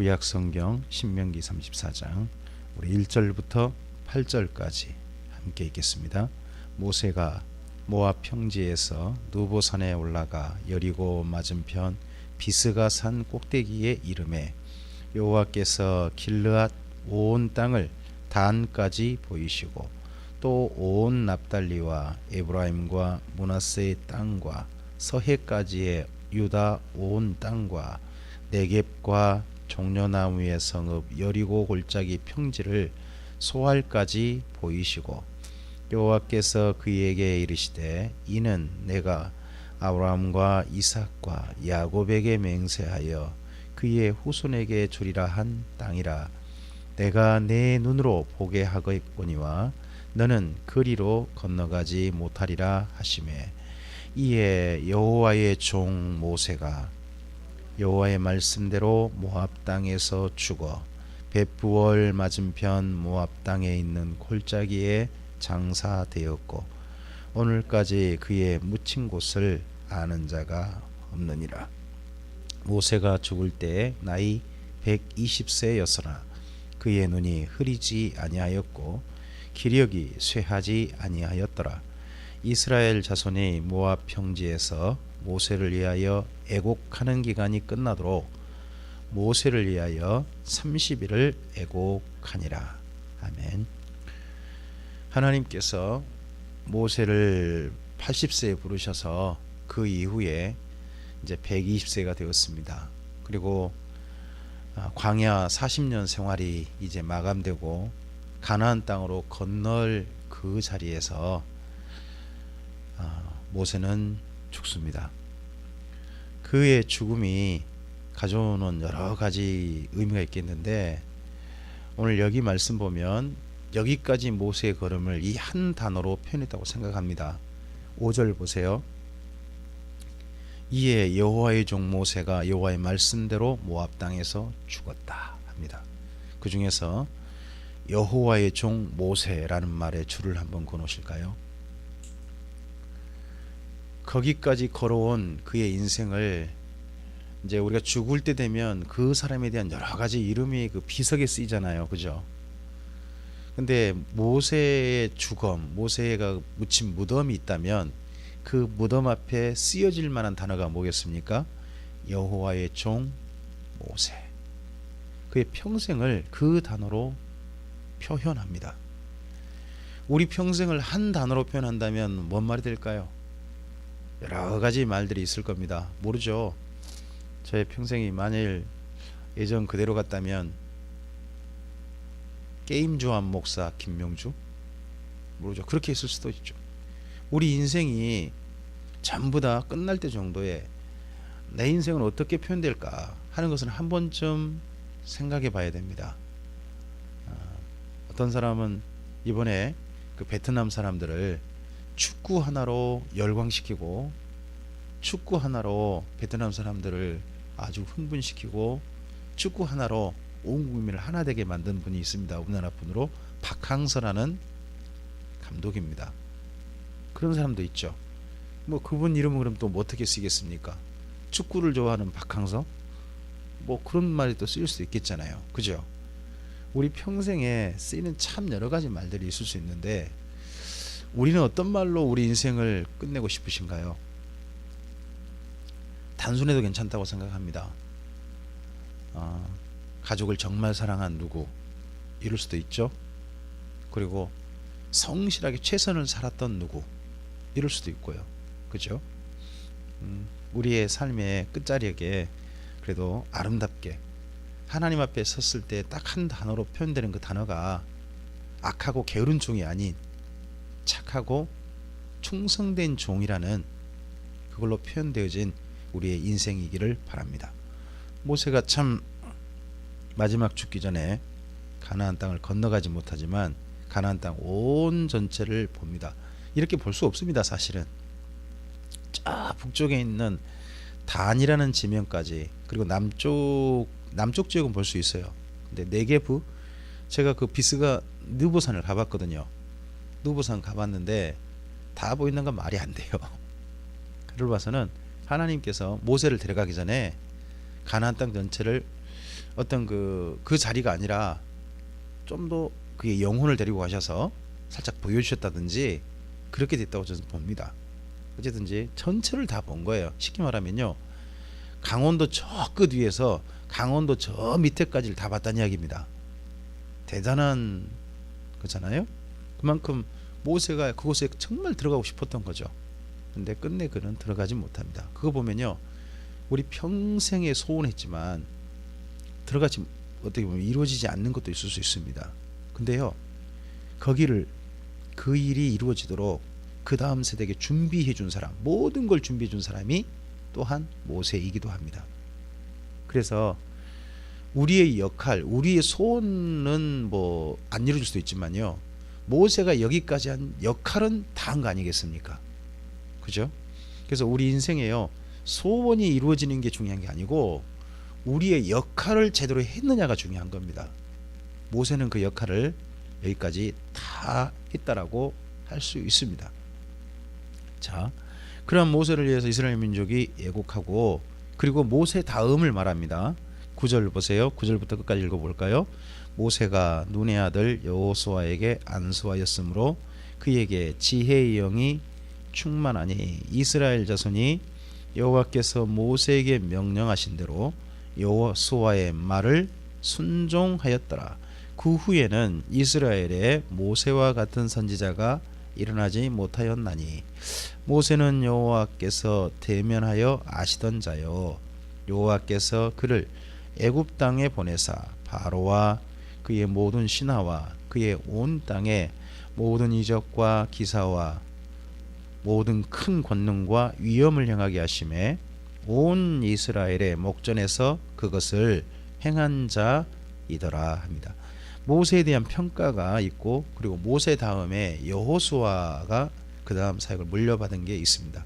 구약 성경 신명기 34장 우리 1절부터 8절까지 함께 읽겠습니다. 모세가 모압 평지에서 누보산에 올라가 여리고 맞은편 비스가 산 꼭대기에 이름에 여호와께서 길르앗 온 땅을 단까지 보이시고 또 온 납달리와 에브라임과 문하세의 땅과 서해까지의 유다 온 땅과 네겝과 종려나무의 성읍 여리고 골짜기 평지를 소알까지 보이시고 여호와께서 그에게 이르시되 이는 내가 아브라함과 이삭과 야곱에게 맹세하여 그의 후손에게 주리라 한 땅이라. 내가 내 눈으로 보게 하겠거니와 너는 그리로 건너가지 못하리라 하심에 이에 여호와의 종 모세가 여호와의 말씀대로 모압 땅에서 죽어 벳부월 맞은편 모압 땅에 있는 골짜기에 장사되었고 오늘까지 그의 묻힌 곳을 아는 자가 없느니라. 모세가 죽을 때 나이 120세였으나 그의 눈이 흐리지 아니하였고 기력이 쇠하지 아니하였더라. 이스라엘 자손이 모압 평지에서 모세를 위하여 애곡하는 기간이 끝나도록 모세를 위하여 30일을 애곡하니라. 아멘. 하나님께서 모세를 80세에 부르셔서 그 이후에 이제 120세가 되었습니다. 그리고 아, 광야 40년 생활이 이제 마감되고 가나안 땅으로 건널 그 자리에서 아, 모세는 죽습니다. 그의 죽음이 가져오는 여러 가지 의미가 있겠는데 오늘 여기 말씀 보면 여기까지 모세의 걸음을 이 한 단어로 표현했다고 생각합니다. 5절 보세요. 이에 여호와의 종 모세가 여호와의 말씀대로 모압 땅에서 죽었다 합니다. 그 중에서 여호와의 종 모세라는 말에 줄을 한번 그어놓으실까요? 거기까지 걸어온 그의 인생을 이제 우리가 죽을 때 되면 그 사람에 대한 여러 가지 이름이 그 비석에 쓰이잖아요. 그죠? 근데 모세의 죽음, 모세가 묻힌 무덤이 있다면 그 무덤 앞에 쓰여질 만한 단어가 뭐겠습니까? 여호와의 종 모세. 그의 평생을 그 단어로 표현합니다. 우리 평생을 한 단어로 표현한다면 뭔 말이 될까요? 여러 가지 말들이 있을 겁니다. 모르죠. 저의 평생이 만일 예전 그대로 갔다면 게임 좋아한 목사 김명주 모르죠. 그렇게 있을 수도 있죠. 우리 인생이 전부 다 끝날 때 정도에 내 인생은 어떻게 표현될까 하는 것은 한 번쯤 생각해 봐야 됩니다. 아, 어떤 사람은 이번에 그 베트남 사람들을 축구 하나로 열광시키고 축구 하나로 베트남 사람들을 아주 흥분시키고 축구 하나로 온 국민을 하나 되게 만든 분이 있습니다. 우리나라 분으로 박항서라는 감독입니다. 그런 사람도 있죠. 뭐 그분 이름은 그럼 또 뭐 어떻게 쓰겠습니까? 축구를 좋아하는 박항서? 뭐 그런 말이 또 쓰일 수 있겠잖아요. 그죠? 우리 평생에 쓰이는 참 여러 가지 말들이 있을 수 있는데 우리는 어떤 말로 우리 인생을 끝내고 싶으신가요? 단순해도 괜찮다고 생각합니다. 어, 가족을 정말 사랑한 누구 이럴 수도 있죠. 그리고 성실하게 최선을 살았던 누구 이럴 수도 있고요. 그죠? 음, 우리의 삶의 끝자리에 그래도 아름답게 하나님 앞에 섰을 때 딱 한 단어로 표현되는 그 단어가 악하고 게으른 종이 아닌 착하고 충성된 종이라는 그걸로 표현되어진 우리의 인생이기를 바랍니다. 모세가 참 마지막 죽기 전에 가나안 땅을 건너가지 못하지만 가나안 땅 온 전체를 봅니다. 이렇게 볼 수 없습니다, 사실은. 저 북쪽에 있는 단이라는 지명까지 그리고 남쪽 남쪽 지역은 볼 수 있어요. 근데 네게부 제가 그 비스가 느보산을 가봤거든요. 느보산 가봤는데 다 보이는 건 말이 안 돼요. 그를 봐서는 하나님께서 모세를 데려가기 전에 가나안 땅 전체를 어떤 그 그 자리가 아니라 좀 더 그의 영혼을 데리고 가셔서 살짝 보여주셨다든지 그렇게 됐다고 저는 봅니다. 어쨌든지 전체를 다 본 거예요. 쉽게 말하면요. 강원도 저 끝 위에서 강원도 저 밑에까지를 다 봤다는 이야기입니다. 대단한 거잖아요. 그만큼 모세가 그곳에 정말 들어가고 싶었던 거죠. 근데 끝내 그는 들어가지 못합니다. 그거 보면요. 우리 평생에 소원했지만 들어가지 어떻게 보면 이루어지지 않는 것도 있을 수 있습니다. 근데요. 거기를 그 일이 이루어지도록 그 다음 세대에게 준비해 준 사람, 모든 걸 준비해 준 사람이 또한 모세이기도 합니다. 그래서 우리의 역할, 우리의 소원은 뭐 안 이루어질 수도 있지만요. 모세가 여기까지 한 역할은 다 한 거 아니겠습니까? 그죠? 그래서 우리 인생에요. 소원이 이루어지는 게 중요한 게 아니고 우리의 역할을 제대로 했느냐가 중요한 겁니다. 모세는 그 역할을 여기까지 다 했다라고 할 수 있습니다. 자, 그런 모세를 위해서 이스라엘 민족이 예곡하고 그리고 모세 다음을 말합니다. 9절 보세요. 9절부터 끝까지 읽어볼까요? 모세가 눈의 아들 여호수아에게 안수하였으므로 그에게 지혜의 영이 충만하니 이스라엘 자손이 여호와께서 모세에게 명령하신 대로 여호수아의 말을 순종하였더라. 그 후에는 이스라엘에 모세와 같은 선지자가 일어나지 못하였나니 모세는 여호와께서 대면하여 아시던 자요 여호와께서 그를 애굽 땅에 보내사 바로와 그의 모든 신하와 그의 온 땅에 모든 이적과 기사와 모든 큰 권능과 위엄을 행하게 하심에 온 이스라엘의 목전에서 그것을 행한 자이더라 합니다. 모세에 대한 평가가 있고 그리고 모세 다음에 여호수아가 그 다음 사역을 물려받은 게 있습니다.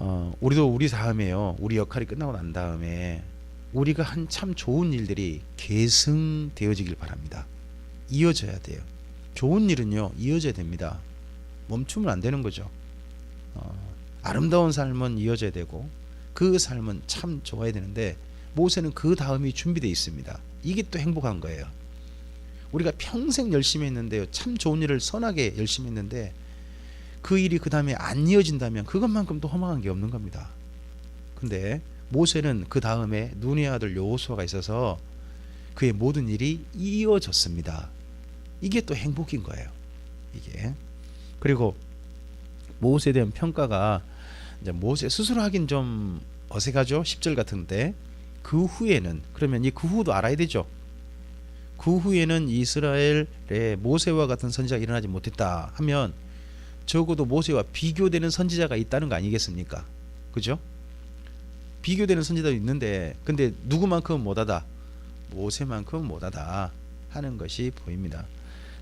어, 우리도 우리 다음에요. 우리 역할이 끝나고 난 다음에 우리가 한 참 좋은 일들이 계승되어지길 바랍니다. 이어져야 돼요. 좋은 일은요 이어져야 됩니다. 멈추면 안 되는 거죠. 어, 아름다운 삶은 이어져야 되고 그 삶은 참 좋아야 되는데 모세는 그 다음이 준비되어 있습니다. 이게 또 행복한 거예요. 우리가 평생 열심히 했는데요. 참 좋은 일을 선하게 열심히 했는데 그 일이 그 다음에 안 이어진다면 그것만큼 또 허망한 게 없는 겁니다. 근데 모세는 그 다음에 눈의 아들 여호수아가 있어서 그의 모든 일이 이어졌습니다. 이게 또 행복인 거예요. 이게 그리고 모세에 대한 평가가 이제 모세 스스로 하긴 좀 어색하죠. 10절 같은데 그 후에는 그러면 이 그 후도 알아야 되죠. 그 후에는 이스라엘의 모세와 같은 선지자가 일어나지 못했다 하면 적어도 모세와 비교되는 선지자가 있다는 거 아니겠습니까? 그죠? 비교되는 선지자도 있는데 근데 누구만큼은 못하다 모세만큼은 못하다 하는 것이 보입니다.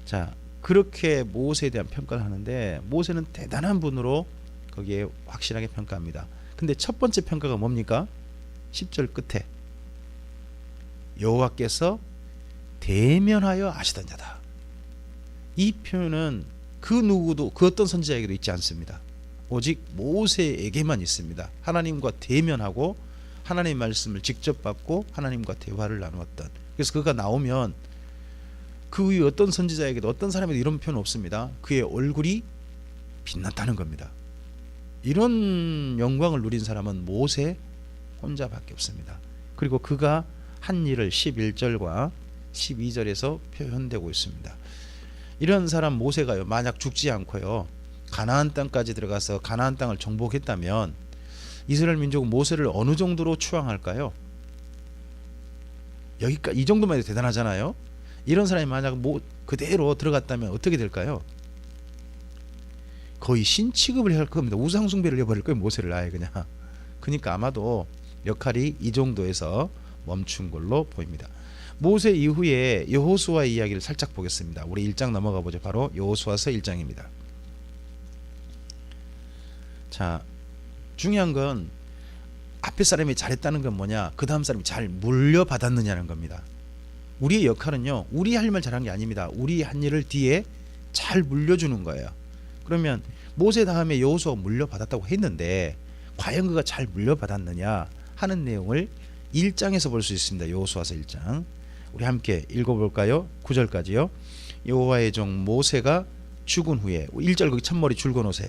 자 그렇게 모세에 대한 평가를 하는데 모세는 대단한 분으로 거기에 확실하게 평가합니다. 근데 첫 번째 평가가 뭡니까? 10절 끝에 여호와께서 대면하여 아시던 자다. 이 표현은 그 누구도 그 어떤 선지자에게도 있지 않습니다. 오직 모세에게만 있습니다. 하나님과 대면하고 하나님의 말씀을 직접 받고 하나님과 대화를 나누었던. 그래서 그가 나오면 그 위에 어떤 선지자에게도 어떤 사람에도 이런 표현 없습니다. 그의 얼굴이 빛났다는 겁니다. 이런 영광을 누린 사람은 모세 혼자밖에 없습니다. 그리고 그가 한 일을 11절과 12절에서 표현되고 있습니다. 이런 사람 모세가요. 만약 죽지 않고요. 가나안 땅까지 들어가서 가나안 땅을 정복했다면 이스라엘 민족은 모세를 어느 정도로 추앙할까요? 여기까지 이 정도만 해도 대단하잖아요. 이런 사람이 만약 뭐 그대로 들어갔다면 어떻게 될까요? 거의 신 취급을 할 겁니다. 우상 숭배를 해버릴 거예요. 모세를 아예 그냥. 그러니까 아마도 역할이 이 정도에서 멈춘 걸로 보입니다. 모세 이후에 여호수아 이야기를 살짝 보겠습니다. 우리 1장 넘어가 보죠. 바로 여호수아서 1장입니다. 자, 중요한 건 앞에 사람이 잘했다는 건 뭐냐? 그 다음 사람이 잘 물려받았느냐는 겁니다. 우리의 역할은요, 우리 할 말 잘한 게 아닙니다. 우리 한 일을 뒤에 잘 물려주는 거예요. 그러면 모세 다음에 여호수아가 물려받았다고 했는데 과연 그가 잘 물려받았느냐 하는 내용을 1장에서 볼 수 있습니다. 여호수아서 1장. 우리 함께 읽어 볼까요? 9절까지요. 여호와의 종 모세가 죽은 후에 1절 거기 첫머리 줄거 놓으세요.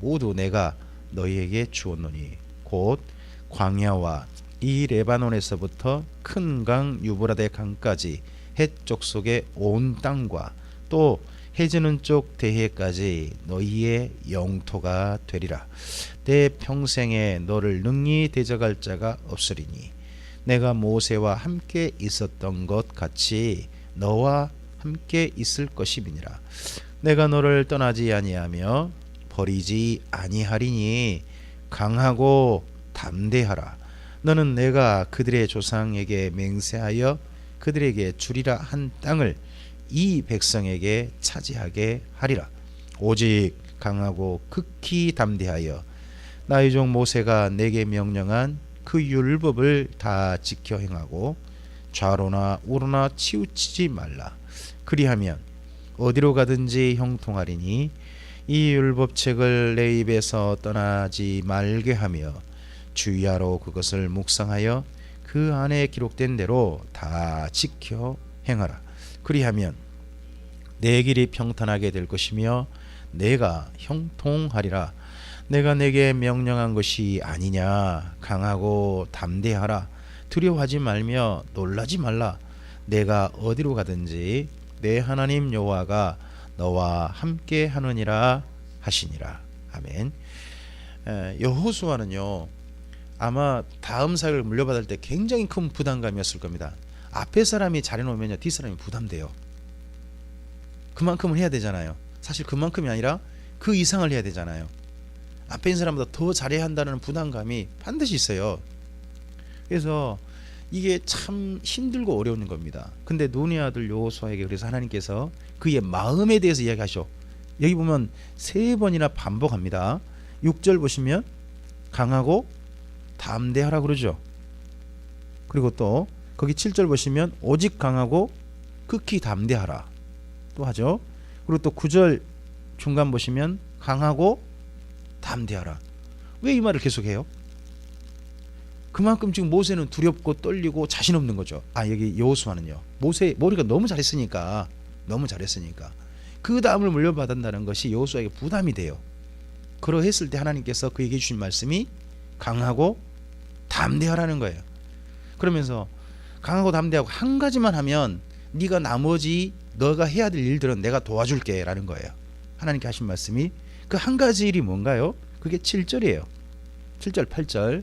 모두 내가 너희에게 주었노니 곧 광야와 이 레바논에서부터 큰 강 유브라데 강까지 해쪽 속의 온 땅과 또 해지는 쪽 대해까지 너희의 영토가 되리라. 내 평생에 너를 능히 대적할 자가 없으리니 내가 모세와 함께 있었던 것 같이 너와 함께 있을 것임이니라. 내가 너를 떠나지 아니하며 버리지 아니하리니 강하고 담대하라. 너는 내가 그들의 조상에게 맹세하여 그들에게 주리라 한 땅을 이 백성에게 차지하게 하리라. 오직 강하고 극히 담대하여 나의 종 모세가 내게 명령한 그 율법을 다 지켜 행하고 좌로나 우로나 치우치지 말라. 그리하면 어디로 가든지 형통하리니 이 율법책을 내 입에서 떠나지 말게 하며 주야로 그것을 묵상하여 그 안에 기록된 대로 다 지켜 행하라. 그리하면 내 길이 평탄하게 될 것이며 내가 형통하리라. 내가 내게 명령한 것이 아니냐. 강하고 담대하라. 두려워하지 말며 놀라지 말라. 내가 어디로 가든지 내 하나님 여호와가 너와 함께 하느니라 하시니라. 아멘. 에, 여호수아는요. 아마 다음 사역을 물려받을 때 굉장히 큰 부담감이었을 겁니다. 앞에 사람이 잘해놓으면요, 뒷 사람이 부담돼요. 그만큼은 해야 되잖아요. 사실 그만큼이 아니라 그 이상을 해야 되잖아요. 앞에 있는 사람보다 더 잘해야 한다는 부담감이 반드시 있어요. 그래서 이게 참 힘들고 어려운 겁니다. 근데 눈의 아들 여호수아에게 그래서 하나님께서 그의 마음에 대해서 이야기하셔. 여기 보면 세 번이나 반복합니다. 6절 보시면 강하고 담대하라 그러죠. 그리고 또 거기 7절 보시면 오직 강하고 극히 담대하라 또 하죠. 그리고 또 9절 중간 보시면 강하고 담대하라. 왜 이 말을 계속해요? 그만큼 지금 모세는 두렵고 떨리고 자신 없는 거죠. 아 여기 여호수아는요. 모세 머리가 너무 잘했으니까 너무 잘했으니까 그 다음을 물려받았다는 것이 여호수아에게 부담이 돼요. 그러했을 때 하나님께서 그에게 주신 말씀이 강하고 담대하라는 거예요. 그러면서 강하고 담대하고 한 가지만 하면 네가 나머지 너가 해야 될 일들은 내가 도와줄게라는 거예요. 하나님께 하신 말씀이 그 한 가지 일이 뭔가요? 그게 7절이에요. 7절, 8절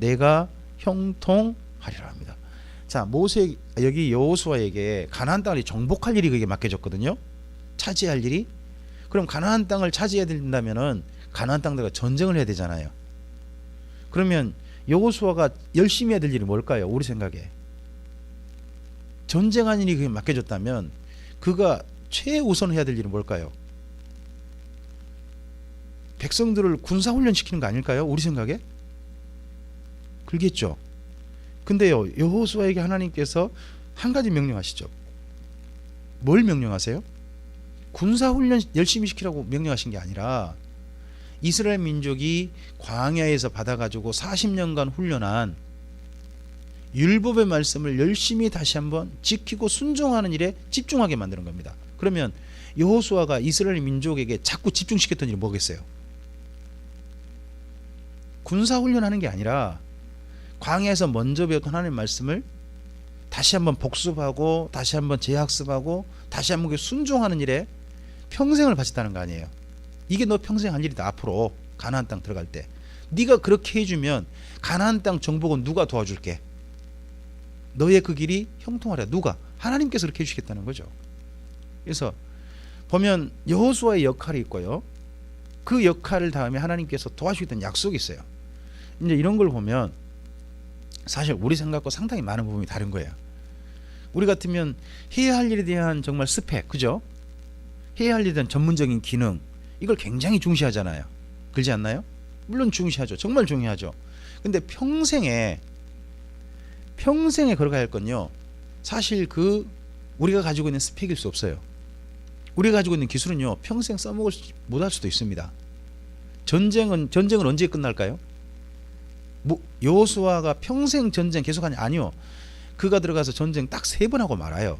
내가 형통하리라 합니다. 자 모세 여기 여호수아에게 가나안 땅을 정복할 일이 그게 맡겨졌거든요. 차지할 일이 그럼 가나안 땅을 차지해야 된다면은 가나안 땅들과 전쟁을 해야 되잖아요. 그러면 여호수아가 열심히 해야 될 일이 뭘까요? 우리 생각에 전쟁한 일이 그게 맡겨졌다면 그가 최우선 해야 될 일은 뭘까요? 백성들을 군사 훈련 시키는 거 아닐까요? 우리 생각에 그렇겠죠. 근데요 여호수아에게 하나님께서 한 가지 명령하시죠. 뭘 명령하세요? 군사 훈련 열심히 시키라고 명령하신 게 아니라 이스라엘 민족이 광야에서 받아가지고 40년간 훈련한 율법의 말씀을 열심히 다시 한번 지키고 순종하는 일에 집중하게 만드는 겁니다. 그러면 여호수아가 이스라엘 민족에게 자꾸 집중시켰던 일이 뭐겠어요? 군사 훈련하는 게 아니라 광야에서 먼저 배웠던 하나님 말씀을 다시 한번 복습하고 다시 한번 재학습하고 다시 한번 순종하는 일에 평생을 바쳤다는 거 아니에요. 이게 너 평생 할 일이다. 앞으로 가나안 땅 들어갈 때. 네가 그렇게 해주면 가나안 땅 정복은 누가 도와줄게? 너의 그 길이 형통하랴. 누가? 하나님께서 그렇게 해주시겠다는 거죠. 그래서 보면 여호수아의 역할이 있고요. 그 역할을 다음에 하나님께서 도와주겠다는 약속이 있어요. 이제 이런 걸 보면 사실 우리 생각과 상당히 많은 부분이 다른 거예요. 우리 같으면 해야 할 일에 대한 정말 스펙, 그죠? 해야 할 일에 대한 전문적인 기능 이걸 굉장히 중시하잖아요. 그렇지 않나요? 물론 중시하죠. 정말 중요하죠. 근데 평생에 평생에 걸어가야 할 건요. 사실 그 우리가 가지고 있는 스펙일 수 없어요. 우리가 가지고 있는 기술은요. 평생 써먹을 못할 수도 있습니다. 전쟁은 전쟁은 언제 끝날까요? 뭐 여호수아가 평생 전쟁 계속하냐 아니요. 그가 들어가서 전쟁 딱 세 번 하고 말아요.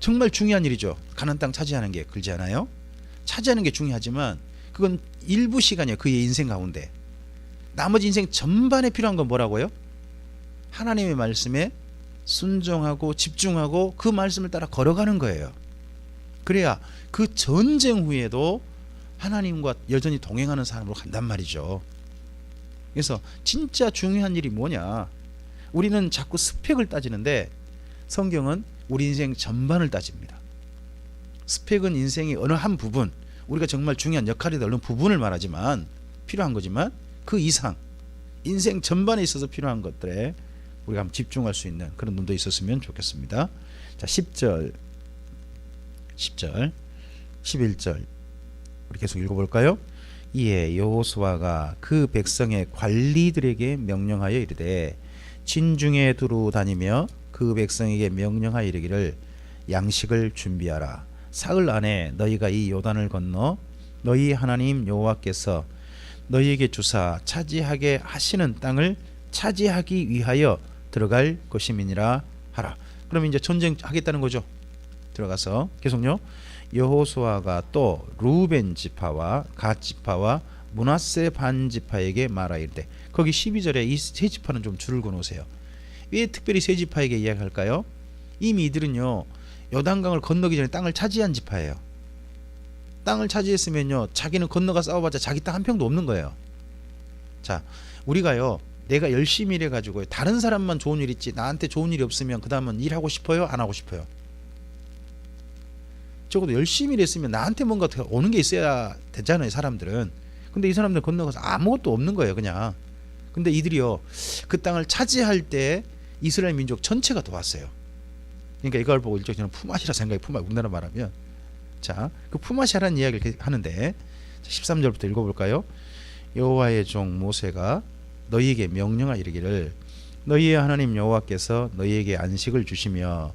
정말 중요한 일이죠. 가난 땅 차지하는 게 그렇지 않아요? 차지하는 게 중요하지만 그건 일부 시간이에요. 그의 인생 가운데. 나머지 인생 전반에 필요한 건 뭐라고요? 하나님의 말씀에 순종하고 집중하고 그 말씀을 따라 걸어가는 거예요. 그래야 그 전쟁 후에도 하나님과 여전히 동행하는 사람으로 간단 말이죠. 그래서 진짜 중요한 일이 뭐냐? 우리는 자꾸 스펙을 따지는데 성경은 우리 인생 전반을 따집니다. 스펙은 인생의 어느 한 부분, 우리가 정말 중요한 역할이 되는 부분을 말하지만 필요한 거지만 그 이상 인생 전반에 있어서 필요한 것들에 우리가 한번 집중할 수 있는 그런 눈도 있었으면 좋겠습니다. 자, 10절 10절 11절 우리 계속 읽어 볼까요? 이에 여호수아가 그 백성의 관리들에게 명령하여 이르되 진중에 두루 다니며 그 백성에게 명령하여 이르기를 양식을 준비하라 사흘 안에 너희가 이 요단을 건너 너희 하나님 여호와께서 너희에게 주사 차지하게 하시는 땅을 차지하기 위하여 들어갈 것임이니라 하라. 그럼 이제 전쟁 하겠다는 거죠. 들어가서 계속요. 여호수아가 또 루벤 지파와 갓 지파와 문하세 반 지파에게 말하이르되 거기 12절에 이 세 지파는 좀 줄을 그어놓으세요. 왜 특별히 세 지파에게 이야기할까요? 이미 이들은요 요단강을 건너기 전에 땅을 차지한 지파예요. 땅을 차지했으면요 자기는 건너가 싸워봤자 자기 땅 한 평도 없는 거예요. 자 우리가요 내가 열심히 일해 가지고 다른 사람만 좋은 일 있지 나한테 좋은 일이 없으면 그 다음은 일하고 싶어요 안 하고 싶어요. 적어도 열심히 일했으면 나한테 뭔가 더 오는 게 있어야 되잖아요 사람들은. 근데 이 사람들 건너가서 아무것도 없는 거예요 그냥. 근데 이들이요 그 땅을 차지할 때 이스라엘 민족 전체가 도왔어요. 그러니까 이걸 보고 일종 저는 푸마시라 생각이 푸마 우리나라 말하면 자그 푸마시라는 이야기를 하는데 13절부터 읽어볼까요? 여호와의 종 모세가 너희에게 명령하 이르기를 너희의 하나님 여호와께서 너희에게 안식을 주시며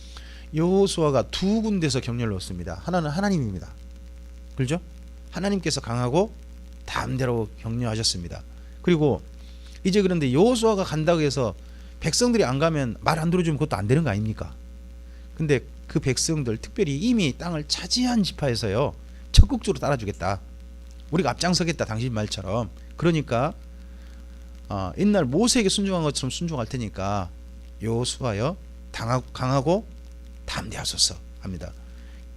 여호수아가 두 군데서 격려를 얻습니다. 하나는 하나님입니다. 그렇죠? 하나님께서 강하고 담대로 격려하셨습니다. 그리고 이제 그런데 여호수아가 간다고 해서 백성들이 안 가면 말 안 들어주면 그것도 안 되는 거 아닙니까? 근데 그 백성들 특별히 이미 땅을 차지한 지파에서요 적극적으로 따라주겠다. 우리가 앞장서겠다. 당신 말처럼. 그러니까 어, 옛날 모세에게 순종한 것처럼 순종할 테니까 여호수아여 강하고 담대하소서 합니다.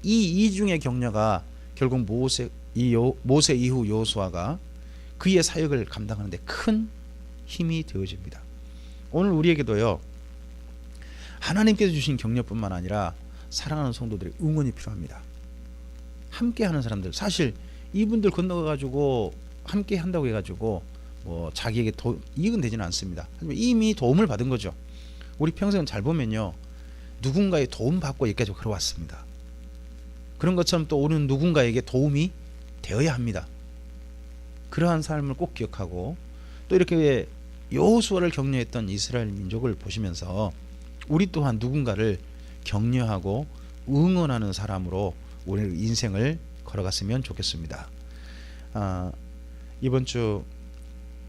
이 이중의 격려가 결국 모세 이 요, 모세 이후 여호수아가 그의 사역을 감당하는데 큰 힘이 되어집니다. 오늘 우리에게도요 하나님께서 주신 격려뿐만 아니라 사랑하는 성도들의 응원이 필요합니다. 함께하는 사람들 사실 이분들 건너가 가지고 함께 한다고 해가지고 뭐 자기에게 도, 이익은 되지는 않습니다. 하지만 이미 도움을 받은 거죠. 우리 평생 잘 보면요 누군가의 도움 받고 여기까지 걸어왔습니다. 그런 것처럼 또 우리는 누군가에게 도움이 되어야 합니다. 그러한 삶을 꼭 기억하고 또 이렇게 여호수아를 격려했던 이스라엘 민족을 보시면서 우리 또한 누군가를 격려하고 응원하는 사람으로 우리 인생을 걸어갔으면 좋겠습니다. 아, 이번 주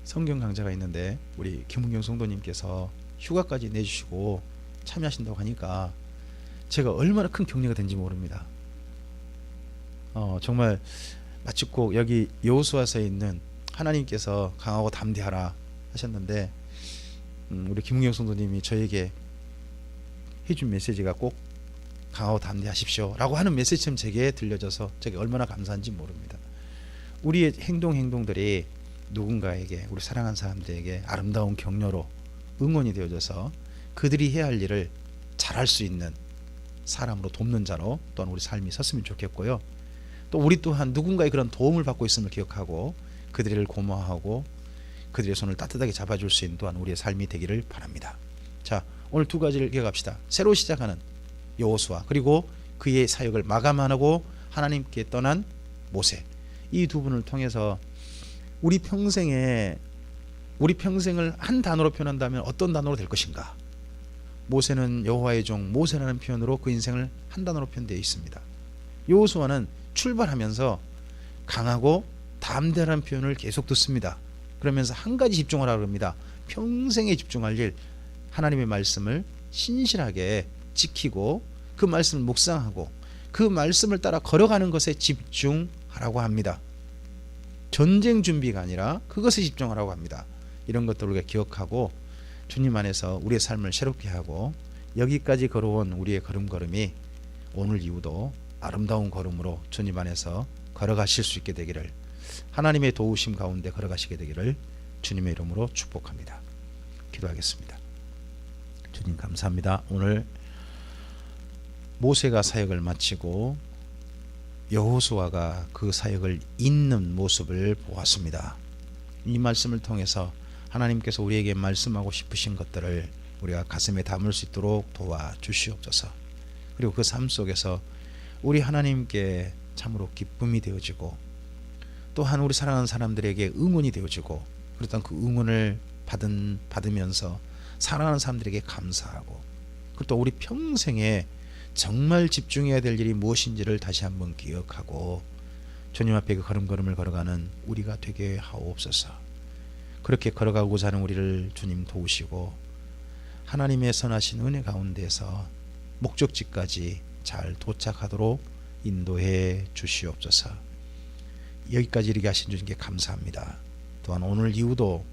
성경 강좌가 있는데 우리 김은경 성도님께서 휴가까지 내주시고 참여하신다고 하니까 제가 얼마나 큰 격려가 된지 모릅니다. 어, 정말 마치 꼭 여기 여호수아서에 있는 하나님께서 강하고 담대하라 하셨는데 음, 우리 김은경 성도님이 저에게 해준 메시지가 꼭 강하고 담대하십시오라고 하는 메시지처럼 제게 들려져서 제가 얼마나 감사한지 모릅니다. 우리의 행동 행동들이 누군가에게 우리 사랑하는 사람들에게 아름다운 격려로 응원이 되어져서 그들이 해야 할 일을 잘할 수 있는 사람으로 돕는 자로 또한 우리 삶이 섰으면 좋겠고요. 또 우리 또한 누군가의 그런 도움을 받고 있음을 기억하고 그들을 고마워하고 그들의 손을 따뜻하게 잡아줄 수 있는 또한 우리의 삶이 되기를 바랍니다. 자, 오늘 두 가지를 기억합시다. 새로 시작하는 여호수아 그리고 그의 사역을 마감하고 하나님께 떠난 모세 이 두 분을 통해서 우리 평생에 우리 평생을 한 단어로 표현한다면 어떤 단어로 될 것인가? 모세는 여호와의 종 모세라는 표현으로 그 인생을 한 단어로 표현되어 있습니다. 여호수아는 출발하면서 강하고 담대한 표현을 계속 듣습니다. 그러면서 한 가지 집중하라 그럽니다. 평생에 집중할 일 하나님의 말씀을 신실하게 지키고 그 말씀을 묵상하고 그 말씀을 따라 걸어가는 것에 집중하라고 합니다. 전쟁 준비가 아니라 그것에 집중하라고 합니다. 이런 것들을 우리가 기억하고 주님 안에서 우리의 삶을 새롭게 하고 여기까지 걸어온 우리의 걸음걸음이 오늘 이후도 아름다운 걸음으로 주님 안에서 걸어가실 수 있게 되기를 하나님의 도우심 가운데 걸어가시게 되기를 주님의 이름으로 축복합니다. 기도하겠습니다. 주님 감사합니다. 오늘 모세가 사역을 마치고 여호수아가 그 사역을 잇는 모습을 보았습니다. 이 말씀을 통해서 하나님께서 우리에게 말씀하고 싶으신 것들을 우리가 가슴에 담을 수 있도록 도와주시옵소서. 그리고 그 삶 속에서 우리 하나님께 참으로 기쁨이 되어지고 또한 우리 사랑하는 사람들에게 응원이 되어지고 그랬던 그 응원을 받은 받으면서 사랑하는 사람들에게 감사하고 그리고 또 우리 평생에 정말 집중해야 될 일이 무엇인지를 다시 한번 기억하고 주님 앞에 그 걸음걸음을 걸어가는 우리가 되게 하옵소서. 그렇게 걸어가고자 하는 우리를 주님 도우시고 하나님의 선하신 은혜 가운데서 목적지까지 잘 도착하도록 인도해 주시옵소서. 여기까지 이르게 하신 주님께 감사합니다. 또한 오늘 이후도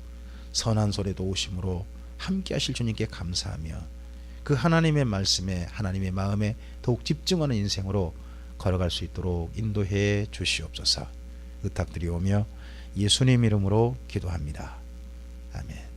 선한 소리 도우심으로 함께 하실 주님께 감사하며 그 하나님의 말씀에 하나님의 마음에 더욱 집중하는 인생으로 걸어갈 수 있도록 인도해 주시옵소서. 의탁드리오며 예수님 이름으로 기도합니다. 아멘.